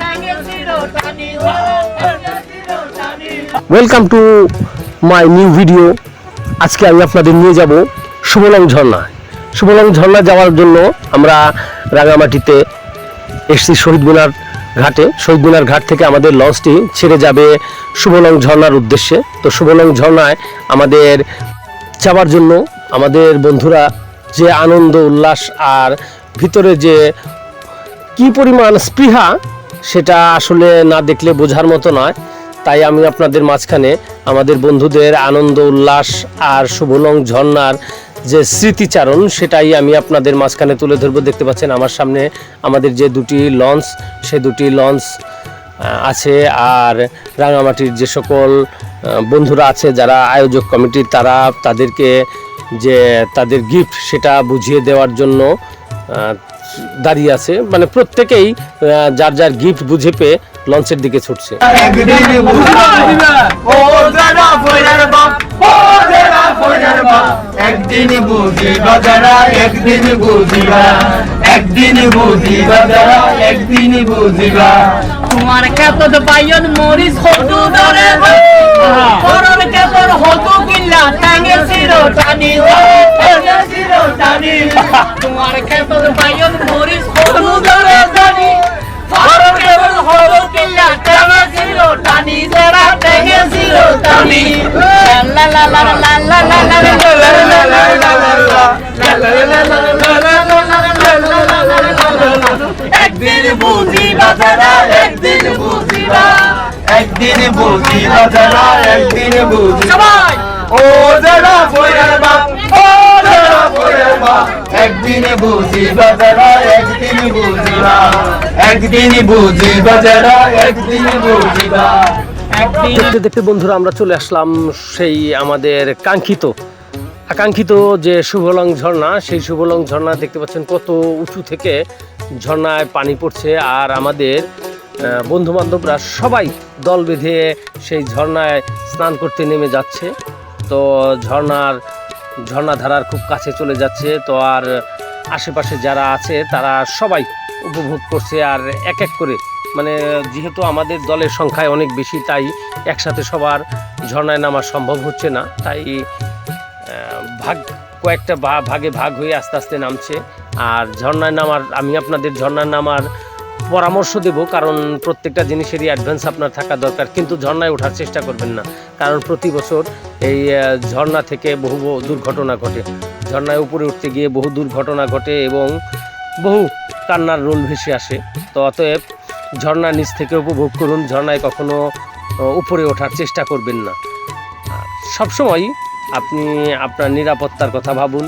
টাঙ্গে টানি welcome to my new video আজকে আমি আপনাদের নিয়ে যাব সুবলং ঝর্ণা। সুবলং ঝর্ণা যাওয়ার জন্য আমরা রাঙামাটিতে এসছি শহীদ মিনার ঘাটে। শহীদ মিনার ঘাট থেকে আমাদের লঞ্চটি ছেড়ে যাবে সুবলং ঝর্ণার উদ্দেশ্যে। তো সুবলং ঝর্ণায় আমাদের যাওয়ার জন্য আমাদের বন্ধুরা যে আনন্দ, উল্লাস আর ভিতরে যে কি পরিমাণ স্পৃহা সেটা আসলে না দেখলে বোঝার মতো নয়। তাই আমি আপনাদের মাঝখানে আমাদের বন্ধুদের আনন্দ, উল্লাস আর শুভলং ঝর্ণার যে স্মৃতিচারণ সেটাই আমি আপনাদের মাঝখানে তুলে ধরবো। দেখতে পাচ্ছেন আমার সামনে আমাদের যে দুটি লঞ্চ সে দুটি লঞ্চ আছে আর রাঙামাটির যে সকল বন্ধুরা আছে যারা আয়োজক কমিটি তারা তাদেরকে যে তাদের গিফট সেটা বুঝিয়ে দেওয়ার জন্য দাঁড়িয়ে আছে। মানে প্রত্যেকেই যার যার গিফট বুঝে পেয়ে লঞ্চের দিকে ছুটছে। একদিন বুঝিবা যারা ফয়রার বাপ ও যারা ফয়রার বাপ একদিন বুঝিবা একদিন বুঝিবা যারা একদিন বুঝিবা তোমার পাইয়ন মরিস হতু করল কেতর হতু একদিন বুঝিবা যারা একদিন বুঝিবা। একদিন বুঝিবা যারা একদিন সবাই! ও যারা ফয়রার বাপ ও যারা ফয়রার বাপ একদিন বুঝিবা যারা একদিন বুঝিবা। একদিন বুঝিবা যারা একদিন বুঝিবা। দেখতে দেখতে বন্ধুরা, আমরা চলে আসলাম সেই আমাদের কাঙ্ক্ষিত। আকাঙ্ক্ষিত যে শুভলং ঝর্ণা, সেই শুভলং ঝর্ণা দেখতে পাচ্ছেন কত উঁচু থেকে ঝর্ণায় পানি পড়ছে। আর আমাদের বন্ধু বান্ধবরা সবাই দল বেঁধে সেই ঝর্ণায় স্নান করতে নেমে যাচ্ছে। তো ঝর্ণার, ঝর্ণাধারার খুব কাছে চলে যাচ্ছে। তো আর আশেপাশে যারা আছে, তারা সবাই উপভোগ করছে আর এক এক করে। মানে যেহেতু আমাদের দলের সংখ্যায় অনেক বেশি, তাই একসাথে সবার ঝর্ণায় নামা সম্ভব হচ্ছে না। তাই ভাগ, কয়েকটা ভাগে ভাগ হয়ে আস্তে আস্তে নামছে। আর ঝর্ণায় নামার, আমি আপনাদের ঝর্ণায় নামার পরামর্শ দেব, কারণ প্রত্যেকটা জিনিসেরই অ্যাডভান্স আপনার থাকা দরকার। কিন্তু ঝর্ণায় ওঠার চেষ্টা করবেন না, কারণ প্রতি বছর এই ঝর্ণা থেকে বহু দুর্ঘটনা ঘটে। ঝর্ণায় উপরে উঠতে গিয়ে বহু দুর্ঘটনা ঘটে এবং বহু কান্নার রোল ভেসে আসে। তো অতএব ঝর্ণা নিচ থেকে উপভোগ করুন, ঝর্ণায় কখনো উপরে ওঠার চেষ্টা করবেন না। সবসময় আপনি আপনার নিরাপত্তার কথা ভাবুন